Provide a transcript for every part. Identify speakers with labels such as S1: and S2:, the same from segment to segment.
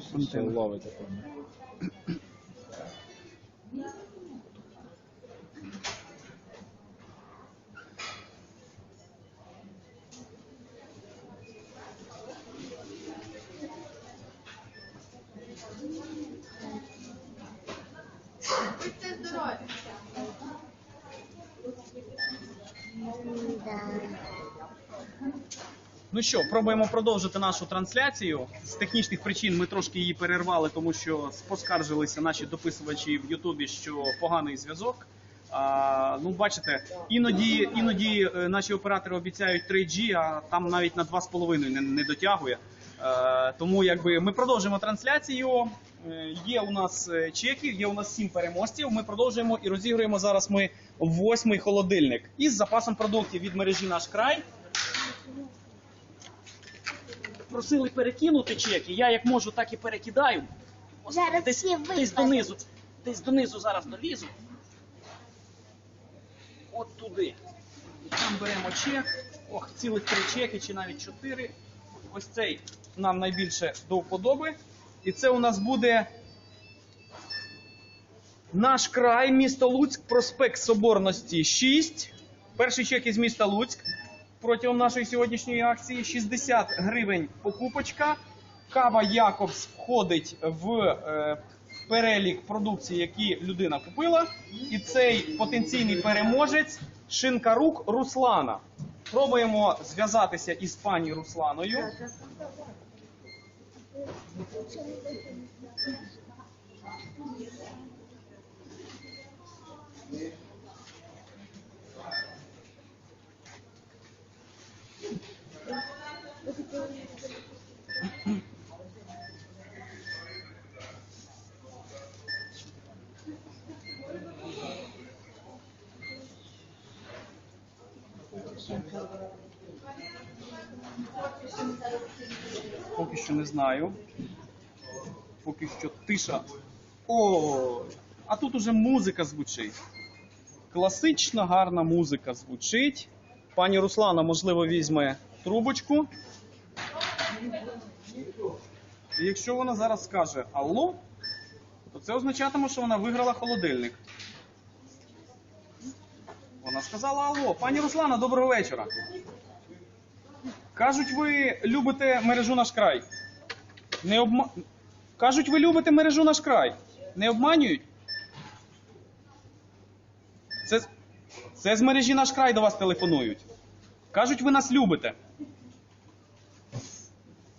S1: Все
S2: Ну що, пробуємо продовжити нашу трансляцію. З технічних причин ми трошки її перервали, тому що поскаржилися наші дописувачі в Ютубі, що поганий зв'язок. А, ну, бачите, іноді, іноді е, наші оператори обіцяють 3G, а там навіть на 2,5 не, не дотягує. Е, тому якби ми продовжуємо трансляцію. Е, Є у нас чеки, є у нас сім переможців. Ми продовжуємо і розігруємо зараз ми восьмий холодильник із запасом продуктів від мережі наш край просили перекинути чеки. Я як можу, так і перекидаю. Господи,
S3: Зараз
S2: десь,
S3: всі
S2: десь донизу. Десь донизу зараз долізу. От туди. І там беремо чек. Ох, цілих три чеки, чи навіть чотири. Ось цей нам найбільше до вподоби. І це у нас буде наш край, місто Луцьк, проспект Соборності 6. Перший чек із міста Луцьк протягом нашої сьогоднішньої акції 60 гривень покупочка. Кава Якобс входить в е, перелік продукції, які людина купила. І цей потенційний переможець Шинкарук Руслана. Пробуємо зв'язатися із пані Русланою. Поки що не знаю. Поки що тиша. О, а тут уже музика звучить. Класична гарна музика звучить. Пані Руслана, можливо, візьме трубочку. І якщо вона зараз скаже Алло, то це означатиме, що вона виграла холодильник. Вона сказала Алло. Пані Руслана, доброго вечора. Кажуть, ви любите мережу наш край. Не обма... Кажуть, ви любите мережу наш край. Не обманюють? Це, це з мережі наш край до вас телефонують. Кажуть, ви нас любите.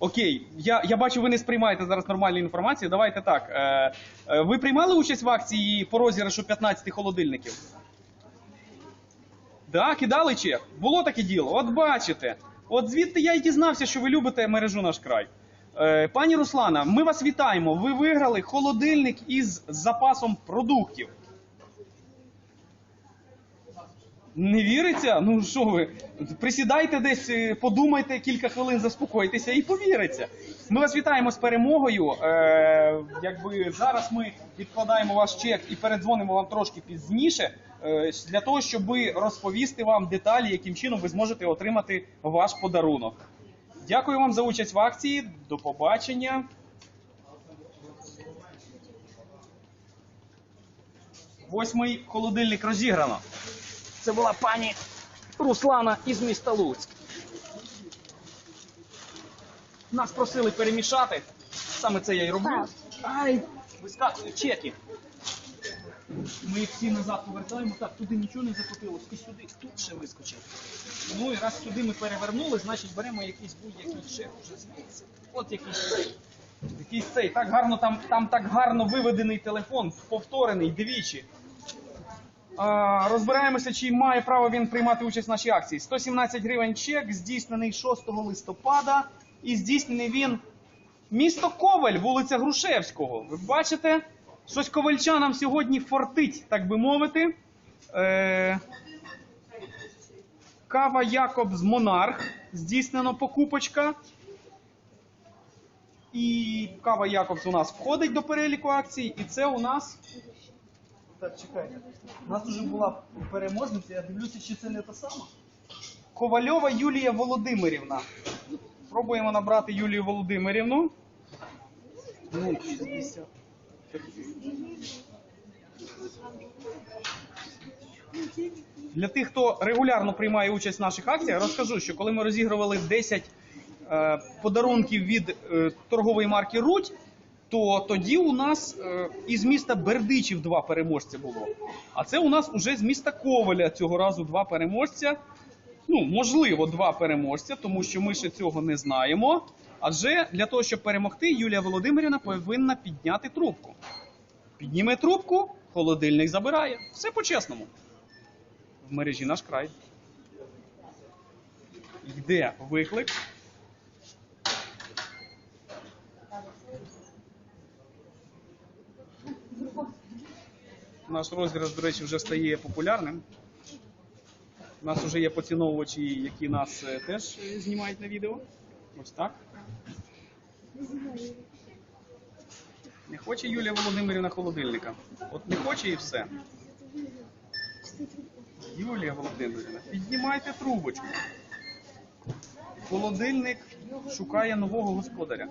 S2: Окей, я, я бачу, ви не сприймаєте зараз нормальної інформації. Давайте так. Е, е, ви приймали участь в акції по розіграшу 15 холодильників? Да, кидали чек. Було таке діло. От бачите. От звідти я й дізнався, що ви любите мережу наш край. Е, пані Руслана, ми вас вітаємо. Ви виграли холодильник із запасом продуктів. Не віриться? Ну що ви? Присідайте десь, е, подумайте кілька хвилин, заспокойтеся і повіриться. Ми вас вітаємо з перемогою. Е, якби зараз ми відкладаємо ваш чек і передзвонимо вам трошки пізніше, е, для того, щоб розповісти вам деталі, яким чином ви зможете отримати ваш подарунок. Дякую вам за участь в акції. До побачення. Восьмий холодильник розіграно. Це була пані Руслана із міста Луцьк. Нас просили перемішати. Саме це я й роблю. Ай, вискакують чеки. Ми їх всі назад повертаємо. Так, туди нічого не закотилось. І сюди, тут ще вискочив. Ну і раз сюди ми перевернули, значить беремо якийсь будь-який чек уже звідси. От якийсь цей. Якийсь цей. Так гарно там, там так гарно виведений телефон, повторений двічі. Розбираємося, чи має право він приймати участь в нашій акції. 117 гривень чек, здійснений 6 листопада. І здійснений він місто Коваль, вулиця Грушевського. Ви бачите, щось ковальчанам сьогодні фортить, так би мовити. Е... Кава Якобс Монарх. Здійснено покупочка. І кава Якобс у нас входить до переліку акцій. І це у нас. Так, чекайте. У нас вже була переможниця, я дивлюся, чи це не та сама. Ковальова Юлія Володимирівна. Пробуємо набрати Юлію Володимирівну. 0,60. Для тих, хто регулярно приймає участь в наших акціях, розкажу, що коли ми розігрували 10 е, подарунків від е, торгової марки Руть, то тоді у нас е, із міста Бердичів два переможця було. А це у нас уже з міста Коваля цього разу два переможця. Ну, можливо, два переможця, тому що ми ще цього не знаємо. Адже для того, щоб перемогти, Юлія Володимирівна повинна підняти трубку. Підніме трубку, холодильник забирає. Все по-чесному. В мережі наш край. Йде виклик. Наш розіграш, до речі, вже стає популярним. У нас вже є поціновувачі, які нас е, теж знімають на відео. Ось так. Не хоче Юлія Володимирівна холодильника. От не хоче і все. Юлія Володимирівна, піднімайте трубочку. Холодильник шукає нового господаря.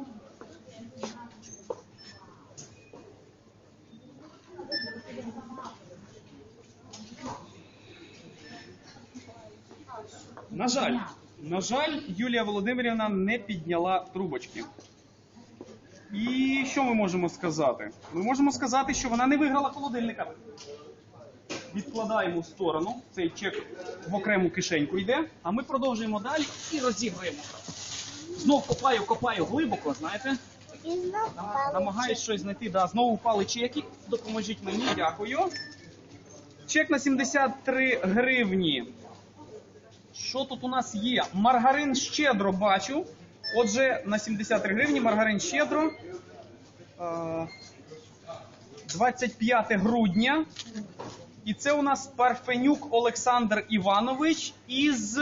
S2: На жаль, на жаль, Юлія Володимирівна не підняла трубочки. І що ми можемо сказати? Ми можемо сказати, що вона не виграла холодильника. Відкладаємо в сторону. Цей чек в окрему кишеньку йде, а ми продовжуємо далі і розіграємо. Знов копаю, копаю глибоко, знаєте. Намагаюсь щось знайти. Да, знову впали чеки. Допоможіть мені, дякую. Чек на 73 гривні. Що тут у нас є? Маргарин щедро бачу. Отже, на 73 гривні маргарин щедро. Е, 25 грудня. І це у нас Парфенюк Олександр Іванович із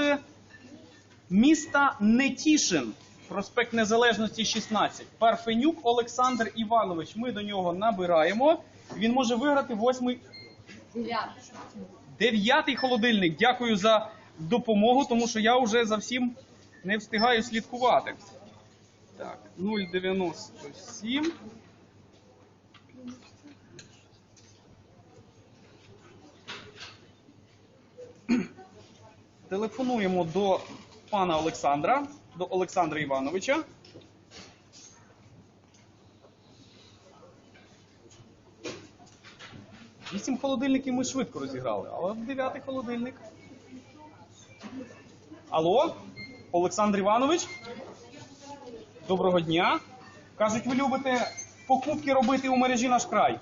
S2: міста Нетішин. Проспект Незалежності 16. Парфенюк Олександр Іванович. Ми до нього набираємо. Він може виграти восьмий Дев'ятий холодильник. Дякую за допомогу, тому що я вже за всім не встигаю слідкувати. Так, 097. Телефонуємо до пана Олександра, до Олександра Івановича. Вісім холодильників ми швидко розіграли, а от дев'ятий холодильник. Алло, Олександр Іванович. Доброго дня. Кажуть, ви любите покупки робити у мережі наш край.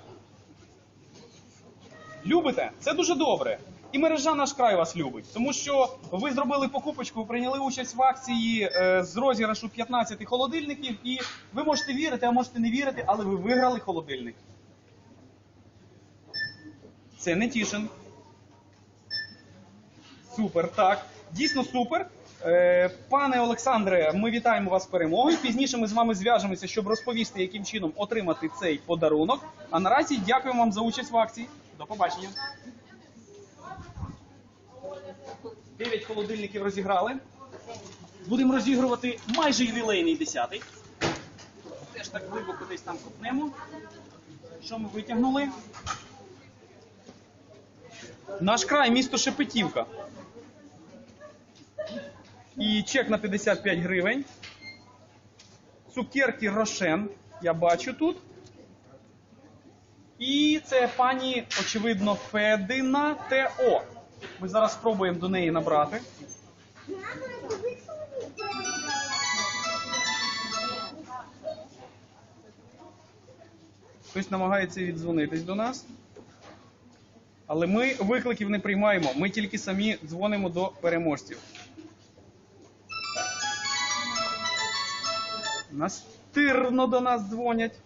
S2: Любите? Це дуже добре. І мережа наш край вас любить, тому що ви зробили покупочку, прийняли участь в акції е, з розіграшу 15 холодильників, і ви можете вірити, а можете не вірити, але ви виграли холодильник. Це не тішин. Супер, так. Дійсно супер. Е, Пане Олександре, ми вітаємо вас з перемогою. Пізніше ми з вами зв'яжемося, щоб розповісти, яким чином отримати цей подарунок. А наразі дякуємо вам за участь в акції. До побачення. Дев'ять холодильників розіграли. Будемо розігрувати майже ювілейний десятий. Теж так глибоко десь там копнемо. Що ми витягнули? Наш край, місто Шепетівка. І чек на 55 гривень. Цукерки Рошен, я бачу тут. І це пані, очевидно, Федина ТО. Ми зараз спробуємо до неї набрати. Хтось намагається віддзвонитись до нас. Але ми викликів не приймаємо. Ми тільки самі дзвонимо до переможців. Настирно до нас дзвонять.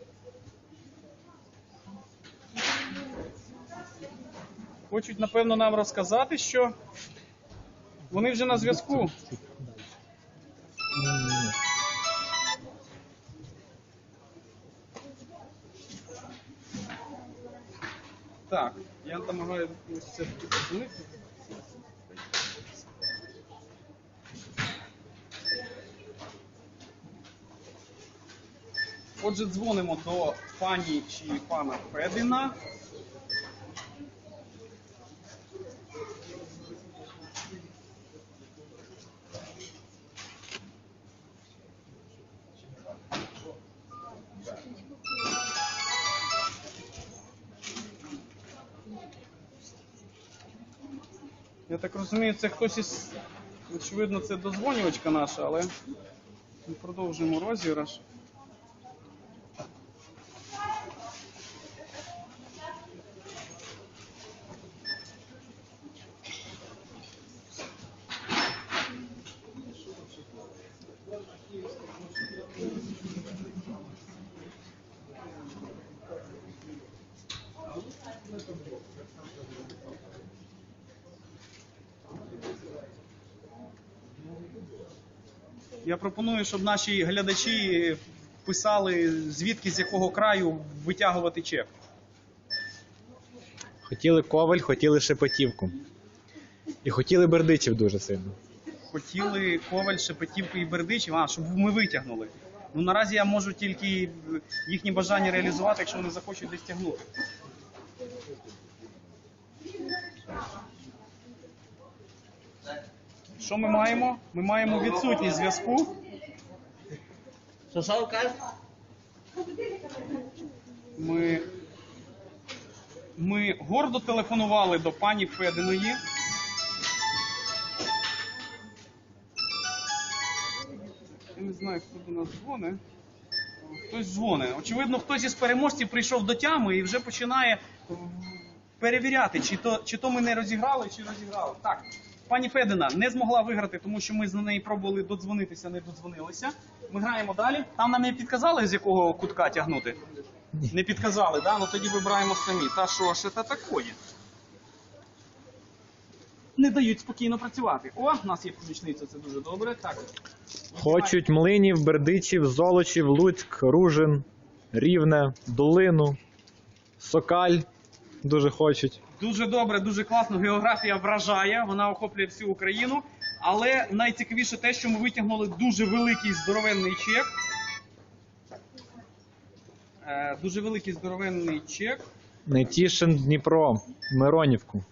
S2: Хочуть, напевно, нам розказати, що вони вже на зв'язку. Так, я намагаюся все-таки подзвонити. Отже, дзвонимо до пані чи пана Федина. Я так розумію, це хтось із. Очевидно, це дозвонювачка наша, але ми продовжуємо розіграш. Я пропоную, щоб наші глядачі писали, звідки з якого краю витягувати чек.
S1: Хотіли коваль, хотіли шепетівку. І хотіли бердичів дуже сильно.
S2: Хотіли Коваль, Шепетівку і Бердичів, а, щоб ми витягнули. Ну наразі я можу тільки їхні бажання реалізувати, якщо вони захочуть десь тягнути. Що ми маємо? Ми маємо відсутність зв'язку. Ми, ми гордо телефонували до пані Фединої. Я не знаю, хто до нас дзвонить. Хтось дзвонить. Очевидно, хтось із переможців прийшов до тями і вже починає перевіряти, чи то, чи то ми не розіграли, чи розіграли. Так, пані Федина не змогла виграти, тому що ми з неї пробували додзвонитися, не додзвонилися. Ми граємо далі. Там нам не підказали, з якого кутка тягнути. Не підказали, да? Ну тоді вибираємо самі. Та що ж це такое? Не дають спокійно працювати. О, у нас є помічниця, це дуже добре. Так.
S1: Хочуть млинів, бердичів, золочів, Луцьк, Ружин, Рівне, Долину, Сокаль дуже хочуть.
S2: Дуже добре, дуже класно. Географія вражає, вона охоплює всю Україну. Але найцікавіше те, що ми витягнули дуже великий здоровенний чек. Е, дуже великий здоровенний чек.
S1: Нетішин, Дніпро, Миронівку.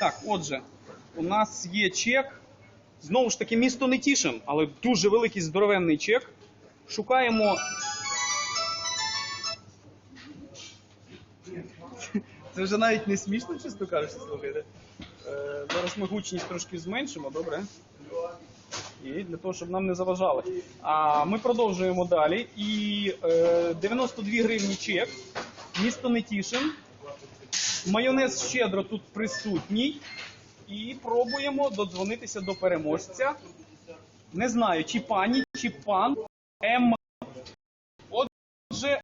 S2: Так, отже, у нас є чек. Знову ж таки, місто Нетішин, але дуже великий здоровенний чек. Шукаємо. Це вже навіть не смішно, чесно кажучи, слухайте. Е, зараз ми гучність трошки зменшимо, добре? І для того, щоб нам не заважали. А ми продовжуємо далі. І е, 92 гривні чек. Місто Нетішин. Майонез щедро тут присутній. І пробуємо додзвонитися до переможця. Не знаю, чи пані, чи пан М. Отже,